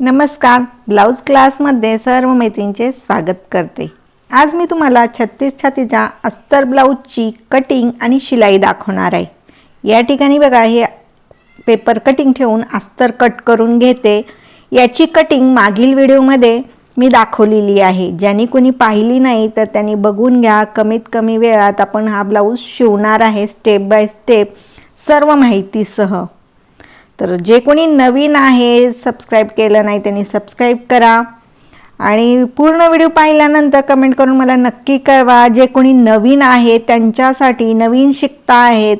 नमस्कार. ब्लाऊज क्लासमध्ये सर्व मैत्रींचे स्वागत करते. आज मी तुम्हाला छत्तीस छातीच्या अस्तर ब्लाऊजची कटिंग आणि शिलाई दाखवणार आहे. या ठिकाणी बघा हे पेपर कटिंग ठेवून अस्तर कट करून घेते. याची कटिंग मागील व्हिडिओमध्ये मी दाखवलेली आहे. ज्यांनी कोणी पाहिली नाही तर त्यांनी बघून घ्या. कमीत कमी वेळात आपण हा ब्लाऊज शिवणार आहे स्टेप बाय स्टेप सर्व माहितीसह. तर जे कोणी नवीन आहे सबस्क्राईब केलं नाही त्यांनी सबस्क्राईब करा. आणि पूर्ण व्हिडिओ पाहिल्यानंतर कमेंट करून मला नक्की कळवा जे कोणी नवीन आहे त्यांच्यासाठी नवीन शिकता आहेत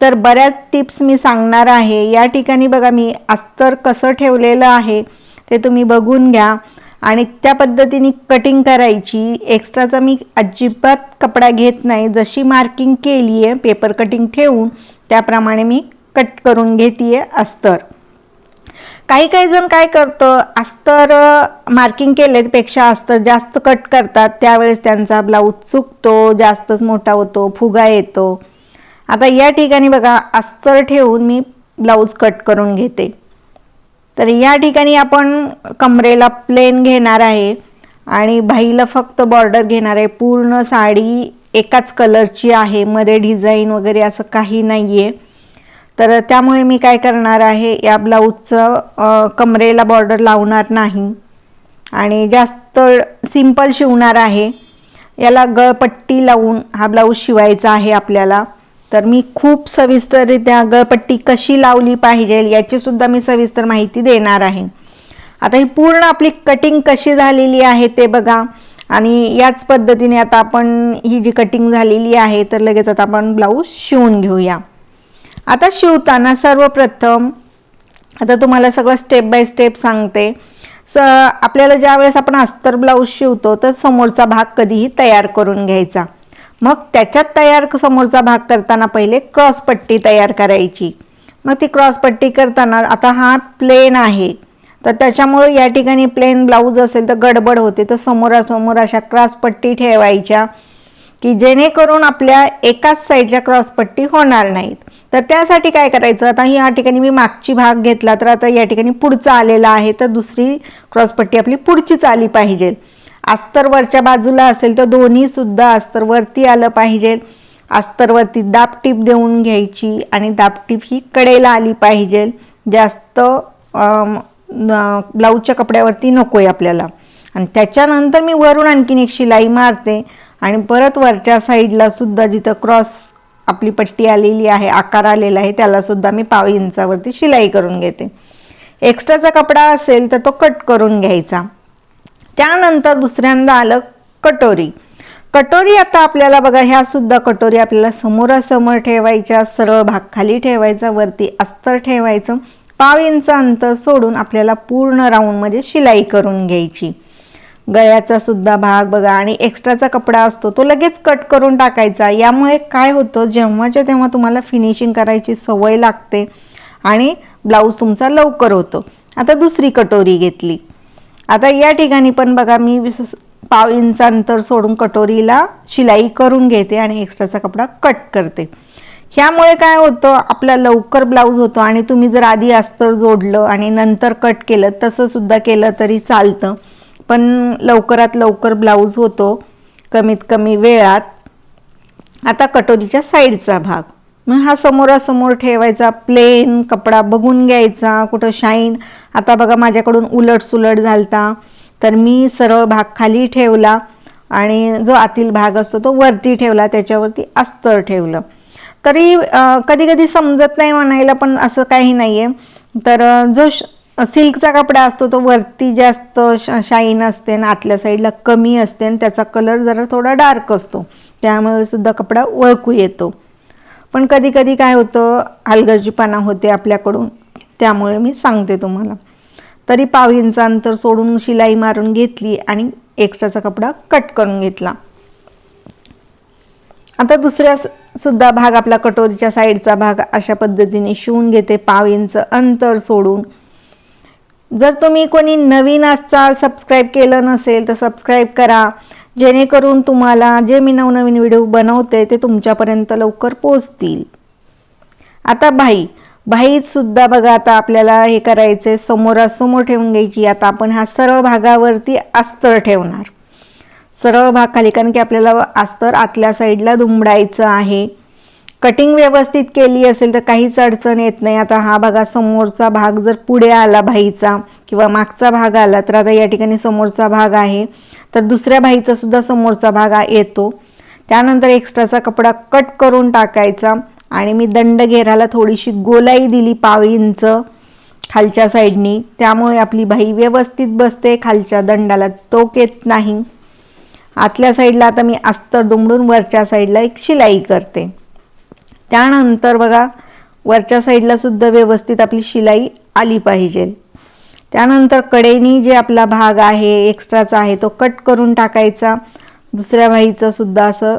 तर बऱ्याच टिप्स मी सांगणार आहे. या ठिकाणी बघा मी अस्तर कसं ठेवलेलं आहे ते तुम्ही बघून घ्या. आणि त्या पद्धतीने कटिंग करायची. एक्स्ट्राचा मी अजिबात कपडा घेत नाही. जशी मार्किंग केली आहे पेपर कटिंग ठेवून त्याप्रमाणे मी कट करून घेते अस्तर. काही काही जण काय करतं अस्तर मार्किंग केल्यापेक्षा अस्तर जास्त कट करतात त्यावेळेस त्यांचा ब्लाऊज चुकतो जास्तच मोठा होतो फुगा येतो. आता या ठिकाणी बघा अस्तर ठेवून मी ब्लाऊज कट करून घेते. तर या ठिकाणी आपण कमरेला प्लेन घेणार आहे आणि बाईला फक्त बॉर्डर घेणार आहे. पूर्ण साडी एकाच कलरची आहे मध्ये डिझाईन वगैरे असं काही नाही आहे तर त्यामुळे मी काय करणार आहे या ब्लाऊजचं कमरेला बॉर्डर लावणार नाही. आणि जास्त सिंपल शिवणार आहे. याला गळपट्टी लावून हा ब्लाऊज शिवायचा आहे आपल्याला. तर मी खूप सविस्तररित्या गळपट्टी कशी लावली पाहिजे याचीसुद्धा मी सविस्तर माहिती देणार आहे. आता ही पूर्ण आपली कटिंग कशी झालेली आहे ते बघा. आणि याच पद्धतीने आता आपण ही जी कटिंग झालेली आहे तर लगेच आता आपण ब्लाऊज शिवून घेऊया. आता शिवताना सर्वप्रथम आता तुम्हाला सगळं स्टेप बाय स्टेप सांगते. स आपल्याला ज्या वेळेस आपण अस्तर ब्लाऊज शिवतो तर समोरचा भाग कधीही तयार करून घ्यायचा. मग त्याच्यात तयार समोरचा भाग करताना पहिले क्रॉसपट्टी तयार करायची. मग ती क्रॉसपट्टी करताना आता हा प्लेन आहे. तर त्याच्यामुळे या ठिकाणी प्लेन ब्लाऊज असेल तर गडबड होते. तर समोरासमोर अशा क्रॉसपट्टी ठेवायच्या की जेणेकरून आपल्या एकाच साईडच्या क्रॉसपट्टी होणार नाहीत. तर त्यासाठी काय करायचं? आता या ठिकाणी मी मागची भाग घेतला तर आता या ठिकाणी पुढचा आलेला आहे तर दुसरी क्रॉसपट्टी आपली पुढचीच आली पाहिजे. अस्तर वरच्या बाजूला असेल तर दोन्ही सुद्धा अस्तर वरती आलं पाहिजे. अस्तरवरती दाबटीप देऊन घ्यायची आणि दाबटीप ही कडेला आली पाहिजे. जास्त ब्लाऊजच्या कपड्यावरती नको आहे आपल्याला. आणि त्याच्यानंतर मी वरून आणखीन एक शिलाई मारते आणि परत वरच्या साईडला सुद्धा जिथं क्रॉस आपली पट्टी आलेली आहे आकार आलेला आहे त्यालासुद्धा मी पाव इंचावरती शिलाई करून घेते. एक्स्ट्राचा कपडा असेल तर तो कट करून घ्यायचा. त्यानंतर दुसऱ्यांदा आलं कटोरी. कटोरी आता आपल्याला बघा ह्या सुद्धा कटोरी आपल्याला समोरासमोर ठेवायच्या सरळ भाग खाली ठेवायचा वरती अस्तर ठेवायचं. पाव इंच अंतर सोडून आपल्याला पूर्ण राऊंडमध्ये शिलाई करून घ्यायची. गळ्याचा सुद्धा भाग बघा आणि एक्स्ट्राचा कपडा असतो तो लगेच कट करून टाकायचा. यामुळे काय होतं जेव्हाच्या तेव्हा तुम्हाला फिनिशिंग करायची सवय लागते आणि ब्लाऊज तुमचा लवकर होतो. आता दुसरी कटोरी घेतली. आता या ठिकाणी पण बघा मी पाव इंच अंतर सोडून कटोरीला शिलाई करून घेते आणि एक्स्ट्राचा कपडा कट करते. ह्यामुळे काय होतं आपला लवकर ब्लाऊज होतो आणि तुम्ही जर आधी अस्तर जोडलं आणि नंतर कट केलं तसं सुद्धा केलं तरी चालतं. पण लवकरात लवकर ब्लाऊज होतो कमीत कमी वेळात. आता कटोरीच्या साईडचा भाग. मग हा समोरासमोर ठेवायचा प्लेन कपडा बघून घ्यायचा कुठं शाईन आता बघा माझ्याकडून उलट सुलट झालता. तर मी सरळ भाग खाली ठेवला आणि जो आतील भाग असतो तो वरती ठेवला त्याच्यावरती अस्तर ठेवलं. तरी कधी कधी समजत नाही म्हणायला पण असं काही नाही आहे तर जो सिल्कचा कपडा असतो तो वरती जास्त शाईन असते आणि आतल्या साईडला कमी असते आणि त्याचा कलर जरा थोडा डार्क असतो. त्यामुळे सुद्धा कपडा ओळखू येतो. पण कधी कधी काय होतं हलगर्जीपणा होते आपल्याकडून त्यामुळे मी सांगते तुम्हाला. तरी पाव इंच अंतर सोडून शिलाई मारून घेतली आणि एक्स्ट्राचा कपडा कट करून घेतला. आता दुसऱ्या सुद्धा भाग आपला कटोरीच्या साईडचा भाग अशा पद्धतीने शिवून घेते पाव इंच अंतर सोडून. जर तुम्ही कोणी नवीन असाल सबस्क्राईब केलं नसेल तर सबस्क्राईब करा. जेणेकरून तुम्हाला जे मी नवनवीन व्हिडिओ बनवते ते तुमच्यापर्यंत लवकर पोचतील आता भाई. भाईत सुद्धा बघा आता आपल्याला हे करायचंय. समोरासमोर ठेवून घ्यायची. आता आपण हा सरळ भागावरती अस्तर ठेवणार. सरळ भाग खाली कारण की आपल्याला अस्तर आतल्या साईडला दुमडायचं आहे. कटिंग व्यवस्थित केली असेल तर काहीच अडचण येत नाही. आता हा बघा समोरचा भाग जर पुढे आला भाईचा किंवा मागचा भाग आला तर आता या ठिकाणी समोरचा भाग आहे. तर दुसऱ्या भाईचा सुद्धा समोरचा भाग येतो. त्यानंतर एक्स्ट्राचा कपडा कट करून टाकायचा आणि मी दंड घेराला थोडीशी गोलाई दिली पाव इंच खालच्या साईडनी. त्यामुळे आपली बाई व्यवस्थित बसते खालच्या दंडाला टोक येत नाही. आतल्या साईडला आता मी अस्तर दुमडून वरच्या साईडला एक शिलाई करते. त्यानंतर बघा वरच्या साईडला सुद्धा व्यवस्थित आपली शिलाई आली पाहिजे. त्यानंतर कडेनी जे आपला भाग आहे एक्स्ट्राचा आहे तो कट करून टाकायचा. दुसऱ्या भाईचं सुद्धा असं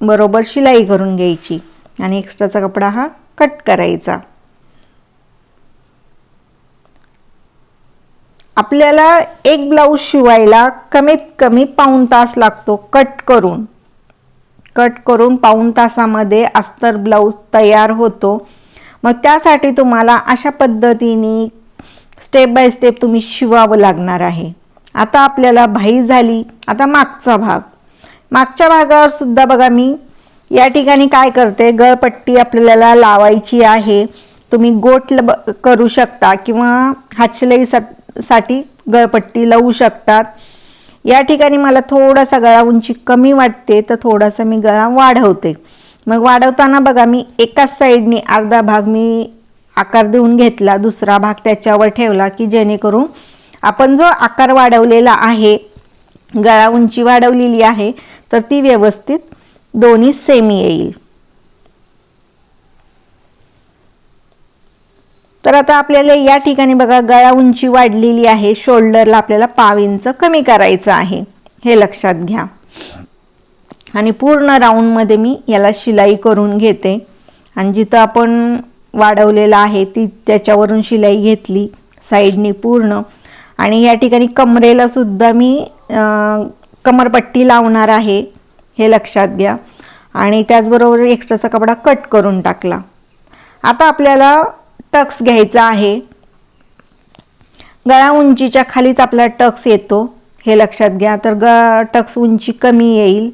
बरोबर शिलाई करून घ्यायची आणि एक्स्ट्राचा कपडा हा कट करायचा. आपल्याला एक ब्लाऊज शिवायला कमीत कमी पाऊण तास लागतो कट करून. कट करून पाऊण तासामध्ये अस्तर ब्लाऊज तयार होतो. मग त्यासाठी तुम्हाला अशा पद्धतीने स्टेप बाय स्टेप तुम्ही शिवावं लागणार आहे. आता आपल्याला भाई झाली. आता मागचा भाग. मागच्या भागावर सुद्धा बघा मी या ठिकाणी काय करते? गळपट्टी आपल्याला लावायची आहे. तुम्ही गोट ल करू शकता किंवा हाचलई सा- साठी गळपट्टी लावू शकतात. या ठिकाणी मला थोडासा गळा उंची कमी वाटते तर थोडासा मी गळा वाढवते. मग वाढवताना बघा मी एकाच साईडने अर्धा भाग मी आकार देऊन घेतला दुसरा भाग त्याच्यावर ठेवला की जेणेकरून आपण जो आकार वाढवलेला आहे गळा उंची वाढवलेली आहे तर ती व्यवस्थित दोन्ही सेमी येईल. तर आता आपल्याला या ठिकाणी बघा गळा उंची वाढलेली आहे. शोल्डरला आपल्याला पाव इंच कमी करायचं आहे. हे लक्षात घ्या. आणि पूर्ण राऊंडमध्ये मी याला शिलाई करून घेते. आणि जिथं आपण वाढवलेलं आहे ती त्याच्यावरून शिलाई घेतली साईडनी पूर्ण. आणि या ठिकाणी कमरेला सुद्धा मी कमरपट्टी लावणार आहे हे लक्षात घ्या. आणि त्याचबरोबर एक्स्ट्राचा कपडा कट करून टाकला. आता आपल्याला टक्स घ्यायचा आहे. गळा उंचीच्या खालीच आपला टक्स येतो. हे लक्षात घ्या. तर ग टक्स उंची कमी येईल.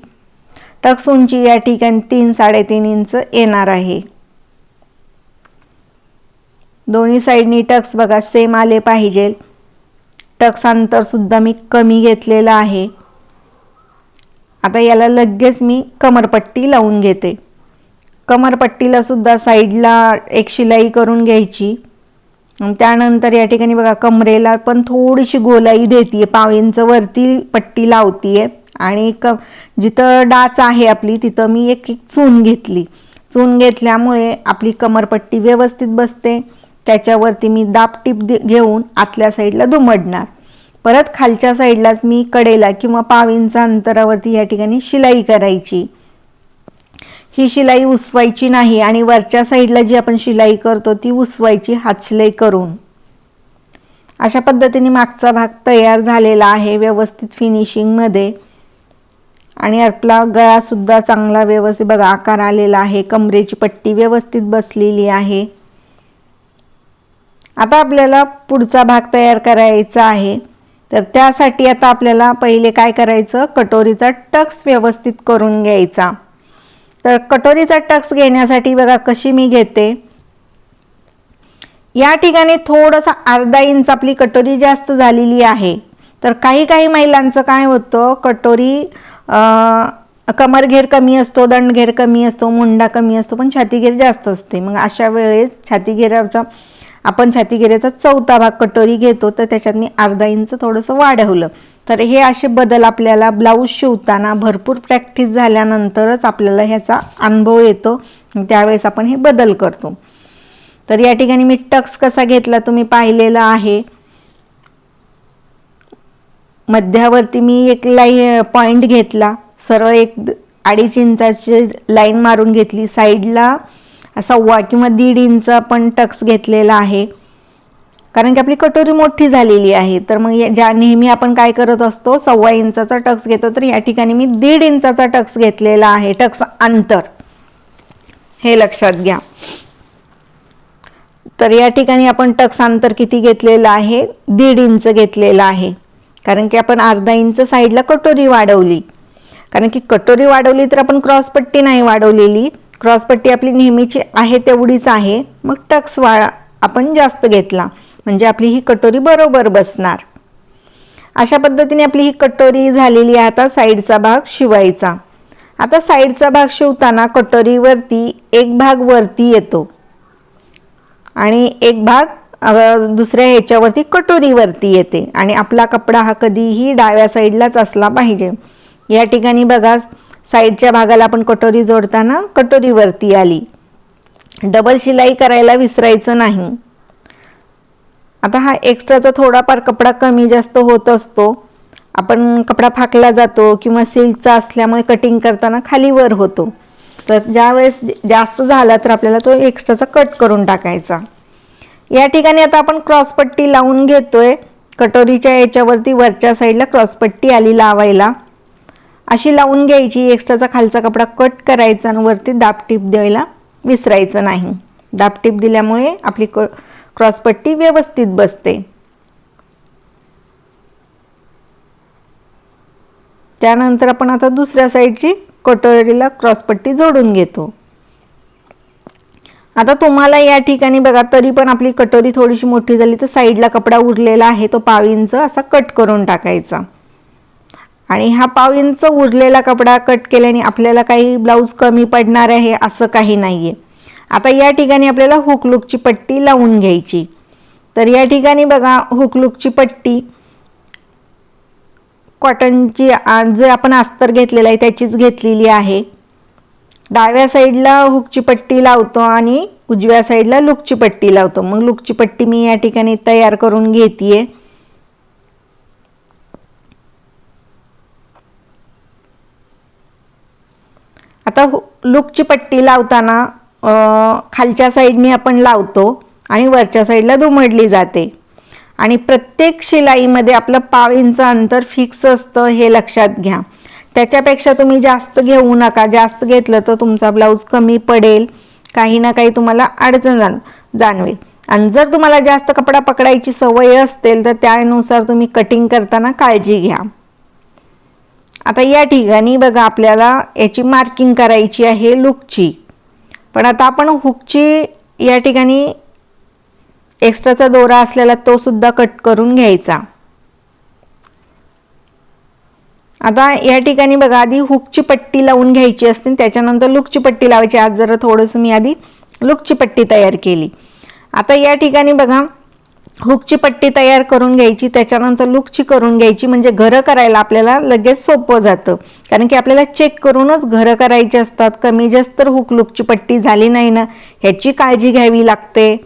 टक्स उंची या ठिकाणी तीन साडेतीन इंच येणार आहे. दोन्ही साईडनी टक्स बघा सेम आले पाहिजे. टक्स अंतरसुद्धा मी कमी घेतलेलं आहे. आता याला लगेच मी कमरपट्टी लावून घेते. कमरपट्टीला सुद्धा साईडला एक शिलाई करून घ्यायची. त्यानंतर या ठिकाणी बघा कमरेला पण थोडीशी गोलाई देते पाव इंच वरती पट्टी लावतीये. आणि क जिथं डाच आहे आपली तिथं मी एक एक चून घेतली. चून घेतल्यामुळे आपली कमरपट्टी व्यवस्थित बसते. त्याच्यावरती मी दाबटीप दे- घेऊन आतल्या साईडला दुमडणार. परत खालच्या साईडलाच मी कडेला किंवा पाव इंच अंतरावरती या ठिकाणी शिलाई करायची. ही शिलाई उसवायची नाही आणि वरच्या साईडला जी आपण शिलाई करतो ती उसवायची हातशिलाई करून. अशा पद्धतीने मागचा भाग तयार झालेला आहे व्यवस्थित फिनिशिंगमध्ये आणि आपला गळासुद्धा चांगला व्यवस्थित बघा आकार आलेला आहे कमरेची पट्टी व्यवस्थित बसलेली आहे. आता आपल्याला पुढचा भाग तयार करायचा आहे. तर त्यासाठी आता आपल्याला पहिले काय करायचं? कटोरीचा टक्स व्यवस्थित करून घ्यायचा. तर कटोरीचा टक्स घेण्यासाठी बघा कशी मी घेते. या ठिकाणी थोडंसं अर्धा इंच आपली कटोरी जास्त झालेली आहे. तर काही काही महिलांचं काय होतं कटोरी कमरघेर कमी असतो दंडघेर कमी असतो मुंडा कमी असतो पण छातीघेर जास्त असते. मग अशा वेळेस छातीघेराचा आपण छातीघेऱ्याचा चौथा भाग कटोरी घेतो तर त्याच्यात मी अर्धा इंच थोडंसं वाढवलं. तर हे असे बदल आपल्याला ब्लाऊज शिवताना भरपूर प्रॅक्टिस झाल्यानंतरच आपल्याला ह्याचा अनुभव येतो. त्यावेळेस आपण हे बदल करतो. तर या ठिकाणी मी टक्स कसा घेतला तुम्ही पाहिलेला आहे. मध्यावरती मी एक लाई पॉइंट घेतला. सरळ एक द- अडीच इंचाची लाईन मारून घेतली. साईडला सव्वा किंवा दीड इंच आपण टक्स घेतलेला आहे. कारण की आपली कटोरी मोठी झालेली आहे. तर मग या- ज्या नेहमी आपण काय करत असतो सव्वा इंचाचा टक्स घेतो तर या ठिकाणी मी दीड इंचाचा टक्स घेतलेला आहे टक्स अंतर. हे लक्षात घ्या. तर या ठिकाणी आपण टक्स अंतर किती घेतलेलं आहे? दीड इंच घेतलेलं आहे. कारण की आपण अर्धा इंच साईडला कटोरी वाढवली. कारण की कटोरी वाढवली तर आपण क्रॉसपट्टी नाही वाढवलेली. क्रॉसपट्टी आपली नेहमीची आहे तेवढीच आहे. मग टक्स वा आपण जास्त घेतला. म्हणजे आपली ही कटोरी बरोबर बसणार. अशा पद्धतीने आपली ही कटोरी झालेली आहे आता साईडचा भाग शिवायचा. आता साईडचा भाग शिवताना कटोरीवरती एक भाग वरती येतो. आणि एक भाग दुसऱ्या ह्याच्यावरती कटोरीवरती येते. आणि आपला कपडा हा कधीही डाव्या साईडलाच असला पाहिजे. या ठिकाणी बघा साईडच्या भागाला आपण कटोरी जोडताना कटोरीवरती आली. डबल शिलाई करायला विसरायचं नाही. आता हा एक्स्ट्राचा थोडाफार कपडा कमी जास्त होत असतो. आपण कपडा फाकला जातो किंवा सिल्कचा असल्यामुळे कटिंग करताना खाली वर होतो. तर ज्यावेळेस जास्त झाला तर आपल्याला तो एक्स्ट्राचा कट करून टाकायचा. या ठिकाणी आता आपण क्रॉसपट्टी लावून घेतोय. कटोरीच्या याच्यावरती वरच्या साईडला क्रॉसपट्टी आली लावायला. अशी लावून घ्यायची एक्स्ट्राचा खालचा कपडा कट करायचा आणि वरती दाबटीप द्यायला विसरायचं नाही. दाबटीप दिल्यामुळे आपली क क्रॉसपट्टी व्यवस्थित बसते. त्यानंतर आपण आता दुसऱ्या साईडची कटोरीला क्रॉसपट्टी जोडून घेतो. आता तुम्हाला या ठिकाणी बघा तरी पण आपली कटोरी थोडीशी मोठी झाली तर साईडला कपडा उरलेला आहे तो पाव इंच असा कट करून टाकायचा. आणि हा पाव इंच उरलेला कपडा कट केल्याने आपल्याला काही ब्लाऊज कमी पडणार आहे असं काही नाही आहे आता या ठिकाणी आपल्याला हुकलुकची पट्टी लावून घ्यायची. तर या ठिकाणी बघा हुकलुकची पट्टी. कॉटनची जे आपण अस्तर घेतलेलं आहे त्याचीच घेतलेली आहे. डाव्या साईडला हुकची पट्टी लावतो आणि उजव्या साईडला लुकची पट्टी लावतो. मग लुकची पट्टी मी या ठिकाणी तयार करून घेते आता लुकची पट्टी लावताना खालच्या साईडनी आपण लावतो आणि वरच्या साईडला दुमडली जाते. आणि प्रत्येक शिलाईमध्ये आपलं पाव इंच अंतर फिक्स असतं हे लक्षात घ्या. त्याच्यापेक्षा तुम्ही जास्त घेऊ नका. जास्त घेतलं तर तुमचा ब्लाऊज कमी पडेल. काही ना काही तुम्हाला अडचण जाण जाणवेल. आणि जर तुम्हाला जास्त कपडा पकडायची सवय असेल तर त्यानुसार तुम्ही कटिंग करताना काळजी घ्या. आता या ठिकाणी बघा आपल्याला याची मार्किंग करायची आहे लुकची पण आता आपण हुकची या ठिकाणी एक्स्ट्राचा दोरा असलेला तो सुद्धा कट करून घ्यायचा. आता या ठिकाणी बघा आधी हुकची पट्टी लावून घ्यायची असते त्याच्यानंतर लुकची पट्टी लावायची. आज जरा थोडंसं मी आधी लुकची पट्टी तयार केली. आता या ठिकाणी बघा हुकची पट्टी तयार करून घ्यायची त्याच्यानंतर लुकची करून घ्यायची म्हणजे घरं करायला आपल्याला लगेच सोपं जातं. कारण की आपल्याला चेक करूनच घरं करायची असतात. कमी जास्त तर हुक लुकची पट्टी झाली नाही ना. ह्याची काळजी घ्यावी लागते.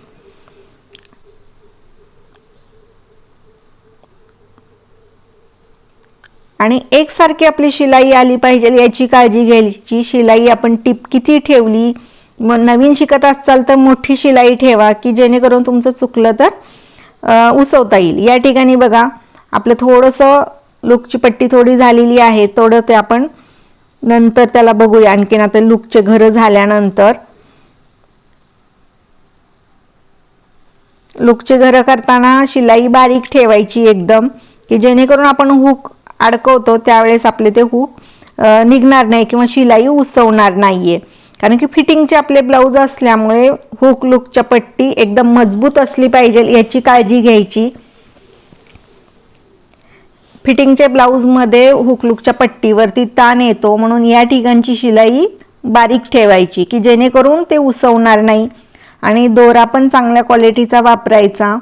आणि एकसारखी आपली शिलाई आली पाहिजे याची काळजी घ्यायची. शिलाई आपण टिप किती ठेवली? मग नवीन शिकत असाल तर मोठी शिलाई ठेवा की जेणेकरून तुमचं चुकलं तर उसवता येईल. या ठिकाणी बघा आपलं थोडंसं लुकची पट्टी थोडी झालेली आहे थोडं ते आपण नंतर त्याला बघूया. आणखीन आता लुकचे घरं झाल्यानंतर लुकचे घरं करताना शिलाई बारीक ठेवायची एकदम की जेणेकरून आपण हुक अडकवतो त्यावेळेस आपले ते हुक निघणार नाही किंवा शिलाई उसवणार नाहीये. कारण की फिटिंगचे आपले ब्लाऊज असल्यामुळे हुक लुकच्या पट्टी एकदम मजबूत असली पाहिजे याची काळजी घ्यायची. फिटिंगच्या ब्लाऊजमध्ये हुकलुकच्या पट्टीवरती ताण येतो म्हणून या ठिकाणची शिलाई बारीक ठेवायची की जेणेकरून ते उसवणार नाही. आणि दोरा पण चांगल्या क्वालिटीचा वापरायचा.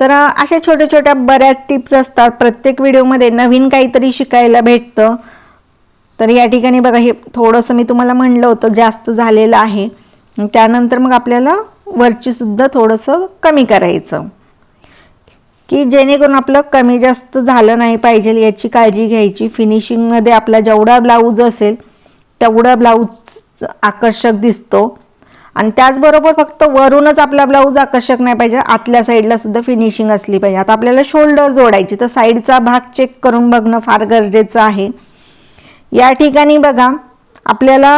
तर अशा छोट्या छोट्या बऱ्याच टिप्स असतात. प्रत्येक व्हिडिओमध्ये नवीन काहीतरी शिकायला भेटतं. तर या ठिकाणी बघा हे थोडंसं मी तुम्हाला म्हणलं होतं जास्त झालेलं आहे. त्यानंतर मग आपल्याला वरचीसुद्धा थोडंसं कमी करायचं. की जेणेकरून आपलं कमी जास्त झालं नाही पाहिजे याची काळजी घ्यायची. फिनिशिंगमध्ये आपला जेवढा ब्लाऊज असेल तेवढा ब्लाऊज आकर्षक दिसतो. आणि त्याचबरोबर फक्त वरूनच आपला ब्लाऊज आकर्षक नाही पाहिजे आतल्या साईडला सुद्धा फिनिशिंग असली पाहिजे. आता आपल्याला शोल्डर जोडायची तर साईडचा भाग चेक करून बघणं फार गरजेचं आहे. या ठिकाणी बघा आपल्याला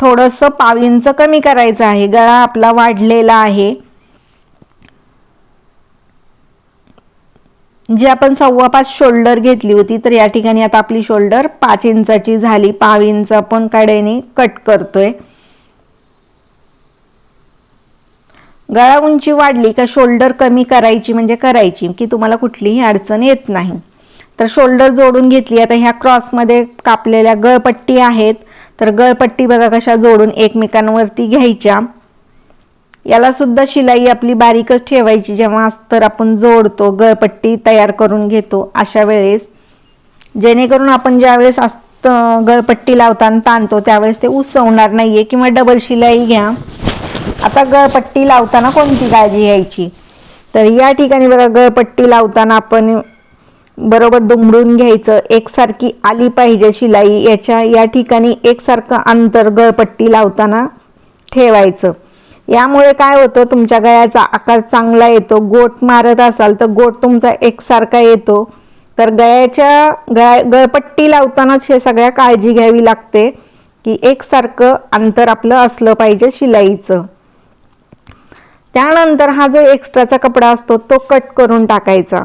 थोडंसं पाव इंच कमी करायचं आहे. गळा आपला वाढलेला आहे. जी आपण सव्वा पाच शोल्डर घेतली होती तर या ठिकाणी आता आपली शोल्डर पाच इंचाची झाली. पाव इंच आपण कडेने कट करतोय. गळा उंची वाढली का शोल्डर कमी करायची म्हणजे करायची की तुम्हाला कुठलीही अडचण येत नाही. तर शोल्डर जोडून घेतली. आता ह्या क्रॉसमध्ये कापलेल्या गळपट्टी आहेत. तर गळपट्टी बघा कशा जोडून एकमेकांवरती घ्यायच्या. याला सुद्धा शिलाई आपली बारीकच ठेवायची. जेव्हा अस्तर आपण जोडतो गळपट्टी तयार करून घेतो अशा वेळेस. जेणेकरून आपण ज्यावेळेस अस्त गळपट्टी लावताना ताणतो त्यावेळेस ते उसवणार नाहीये किंवा डबल शिलाई घ्या. आता गळपट्टी लावताना कोणती काळजी घ्यायची? तर या ठिकाणी बघा गळपट्टी लावताना आपण बरोबर दुमडून घ्यायचं. एकसारखी आली पाहिजे शिलाई. याच्या या ठिकाणी एकसारखं अंतर गळपट्टी लावताना ठेवायचं. यामुळे काय होतं तुमच्या गळ्याचा आकार चांगला येतो. गोट मारत असाल तर गोट तुमचा एकसारखा येतो. तर गळ्याच्या गळ्या गळपट्टी लावतानाच हे सगळ्या काळजी घ्यावी लागते की एकसारखं अंतर आपलं असलं पाहिजे शिलाईचं. त्यानंतर हा जो एक्स्ट्राचा कपडा असतो तो कट करून टाकायचा.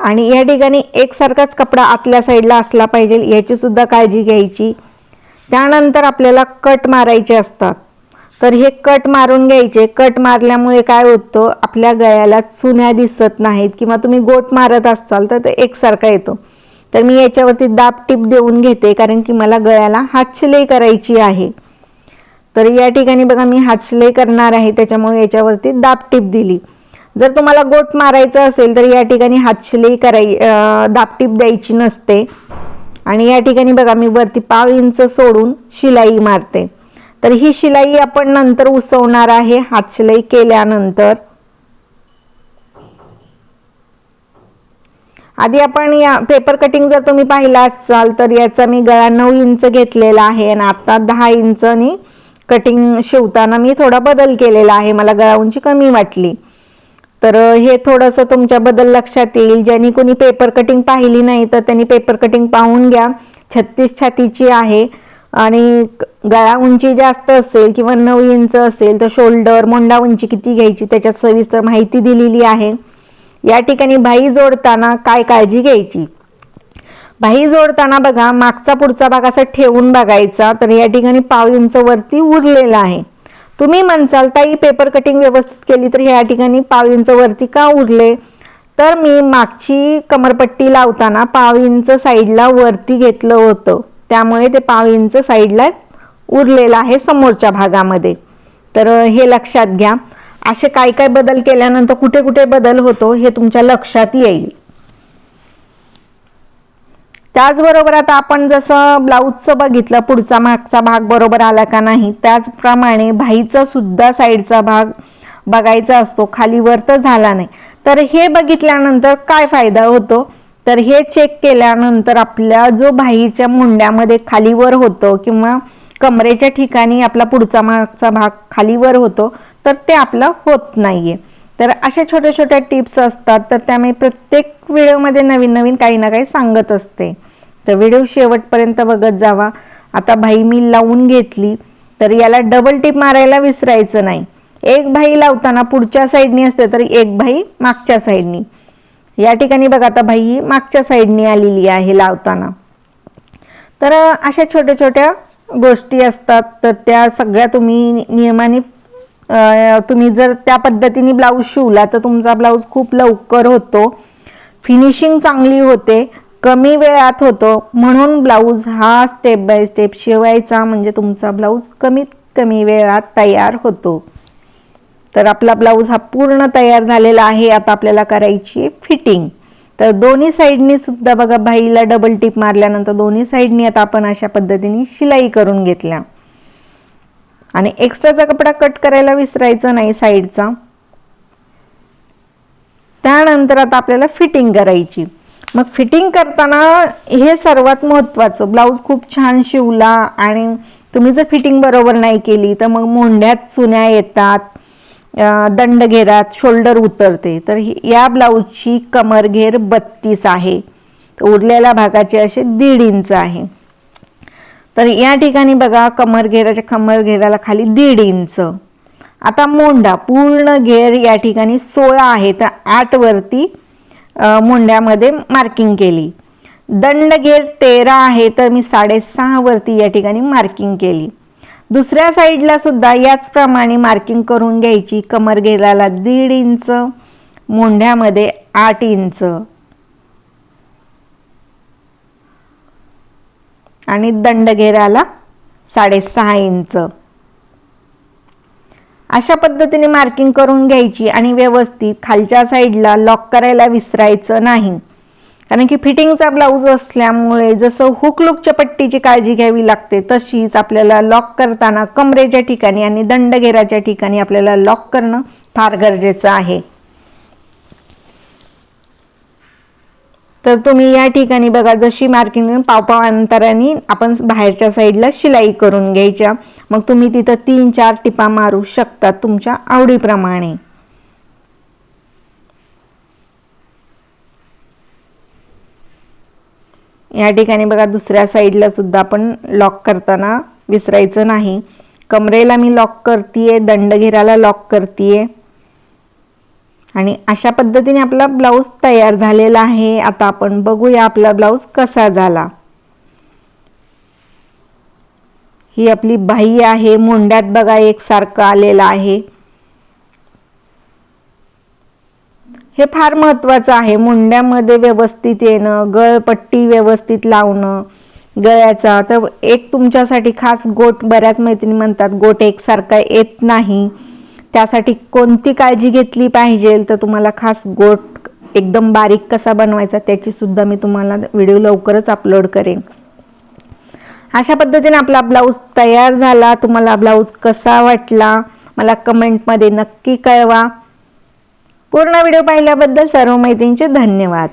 आणि या ठिकाणी एकसारखाच कपडा आतल्या साईडला असला पाहिजे याचीसुद्धा काळजी घ्यायची. त्यानंतर आपल्याला कट मारायचे असतात. तर हे कट मारून घ्यायचे. कट मारल्यामुळे काय होतं आपल्या गळ्याला चुन्या दिसत नाहीत किंवा तुम्ही गोट मारत असाल तर ते एकसारखा येतो. तर मी याच्यावरती दाब टीप देऊन घेते कारण की मला गळ्याला हातशिलाई करायची आहे. तर या ठिकाणी बघा मी हातशिलाई करणार आहे त्याच्यामुळे याच्यावरती दाब टीप दिली. जर तुम्हाला गोट मारायचं असेल तर या ठिकाणी हातशिलाई कराय दापटीप द्यायची नसते. आणि या ठिकाणी बघा मी वरती पाव इंच सोडून शिलाई मारते. तर ही शिलाई आपण नंतर उसवणार आहे हातशिलाई केल्यानंतर. आधी आपण या पेपर कटिंग जर तुम्ही पाहिला असाल तर याचा मी गळा नऊ इंच घेतलेला आहे आणि आता दहा इंचनी कटिंग शिवताना मी थोडा बदल केलेला आहे. मला गळा उंची कमी वाटली. तर हे थोडंसं तुमच्याबद्दल लक्षात येईल. ज्यांनी कोणी पेपर कटिंग पाहिली नाही तर त्यांनी पेपर कटिंग पाहून घ्या. छत्तीस छातीची आहे आणि गळा उंची जास्त असेल किंवा नऊ इंच असेल तर शोल्डर मोंडा उंची किती घ्यायची त्याच्यात सविस्तर माहिती दिलेली आहे. या ठिकाणी भाई जोडताना काय काळजी घ्यायची? भाई जोडताना बघा मागचा पुढचा भाग असा ठेवून बघायचा. तर या ठिकाणी पाव इंच वरती उरलेला आहे. तुम्ही म्हणसाल ताई पेपर कटिंग व्यवस्थित केली तर ह्या ठिकाणी पाव इंच वरती का उरले? तर मी मागची कमरपट्टी लावताना पाव इंच साईडला वरती घेतलं होतं. त्यामुळे ते पाव इंच साईडला उरलेलं आहे समोरच्या भागामध्ये. तर हे लक्षात घ्या. असे काय काय बदल केल्यानंतर कुठे कुठे बदल होतो हे तुमच्या लक्षात येईल. त्याचबरोबर आता आपण जसं ब्लाऊजचं बघितलं पुढचा मागचा भाग बरोबर आला का नाही त्याचप्रमाणे भाईचा सुद्धा साईडचा भाग बघायचा असतो खालीवर तर झाला नाही. तर हे बघितल्यानंतर काय फायदा होतो? तर हे चेक केल्यानंतर आपल्या जो भाईच्या मुंड्यामध्ये खालीवर होतो किंवा कमरेच्या ठिकाणी आपला पुढचा मागचा भाग खालीवर होतो तर ते आपलं होत नाहीये. तर अशा छोट्या छोट्या टिप्स असतात तर त्यामुळे प्रत्येक व्हिडिओमध्ये नवीन नवीन काही ना काही सांगत असते. तर व्हिडिओ शेवटपर्यंत बघत जावा. आता भाई मी लावून घेतली तर याला डबल टिप मारायला विसरायचं नाही. एक भाई लावताना पुढच्या साईडनी असते तर एक भाई मागच्या साईडनी या ठिकाणी बघा आता भाई ही मागच्या साईडनी आलेली आहे लावताना. तर अशा छोट्या छोट्या गोष्टी असतात. तर त्या सगळ्या तुम्ही नियमाने तुम्ही जर त्या पद्धतीने ब्लाऊज शिवला तर तुमचा ब्लाऊज खूप लवकर होतो. फिनिशिंग चांगली होते. कमी वेळात होतो. म्हणून ब्लाऊज हा स्टेप बाय स्टेप शिवायचा म्हणजे तुमचा ब्लाऊज कमीत कमी वेळात तयार होतो. तर आपला ब्लाऊज हा पूर्ण तयार झालेला आहे. आता आपल्याला करायची फिटिंग तर दोन्ही साईडनी सुद्धा बघा बाईला डबल टिप मारल्यानंतर दोन्ही साईडनी आता आपण अशा पद्धतीने शिलाई करून घेतल्या. आणि एक्स्ट्राचा कपडा कट करायला विसरायचा नाही साईडचा त्यानंतर आता आपल्याला फिटिंग करायची. मग फिटिंग करताना हे सर्वात महत्त्वाचं ब्लाऊज खूप छान शिवला आणि तुम्ही जर फिटिंग बरोबर नाही केली तर मग मोंढ्यात चुन्या येतात दंड घेरात शोल्डर उतरते. तर या ब्लाऊजची कमरघेर बत्तीस आहे. उरलेल्या भागाचे असे दीड इंच आहे. तर या ठिकाणी बघा कमर घेराच्या कमर घेराला खाली दीड इंच. आता मोंडा पूर्ण घेर या ठिकाणी सोळा आहे. तर आठ वरती मुंड्यामध्ये मार्किंग केली. दंड गेर तेरा आहे तर मी साडेसहा वरती या ठिकाणी मार्किंग केली. दुसऱ्या साईडला सुद्धा याचप्रमाणे मार्किंग करून घ्यायची. कमर घेराला दीड इंच मोंढ्यामध्ये आठ इंच. आणि दंडघेराला साडेसहा इंच. अशा पद्धतीने मार्किंग करून घ्यायची आणि व्यवस्थित खालच्या साईडला लॉक करायला विसरायचं नाही. कारण की फिटिंगचा ब्लाऊज असल्यामुळे जसं हुक लुकच्या पट्टीची काळजी घ्यावी लागते तशीच आपल्याला लॉक करताना कमरेच्या ठिकाणी आणि दंडघेराच्या ठिकाणी आपल्याला लॉक करणं फार गरजेचं आहे. तर तुम्ही या ठिकाणी बघा जशी मार्किंग पावपाव अंतराने आपण बाहेरच्या साईडला शिलाई करून घ्यायच्या. मग तुम्ही तिथं तीन चार टिपा मारू शकता तुमच्या आवडीप्रमाणे. या ठिकाणी बघा दुसऱ्या साईडला सुद्धा आपण लॉक करताना विसरायचं नाही. कमरेला मी लॉक करतीये दंडघेराला लॉक करतीये. आणि अशा पद्धतीने आपला ब्लाऊज तयार झालेला आहे. आता आपण बघूया आपला ब्लाऊज कसा झाला. ही आपली बाही आहे. मोंड्यात बघा एकसारखं आलेलं आहे. हे फार महत्वाचं आहे. मुंड्यामध्ये व्यवस्थित येणं गळपट्टी व्यवस्थित लावणं गळ्याचा. तर एक तुमच्यासाठी खास गोट बऱ्याच मैत्रिणी म्हणतात गोट एकसारखा येत नाही. त्यासाठी कोणती काळजी घेतली पाहिजे? तर तुम्हाला खास गोट एकदम बारीक कसा बनवायचा त्याची सुद्धा मी तुम्हाला व्हिडिओ लवकरच अपलोड करेन. अशा पद्धतीने आपला ब्लाऊज तयार झाला. तुम्हाला ब्लाऊज कसा वाटला? मला कमेंटमध्ये नक्की कळवा. पूर्ण व्हिडिओ पाहिल्याबद्दल सर्व मैत्रिणींचे धन्यवाद.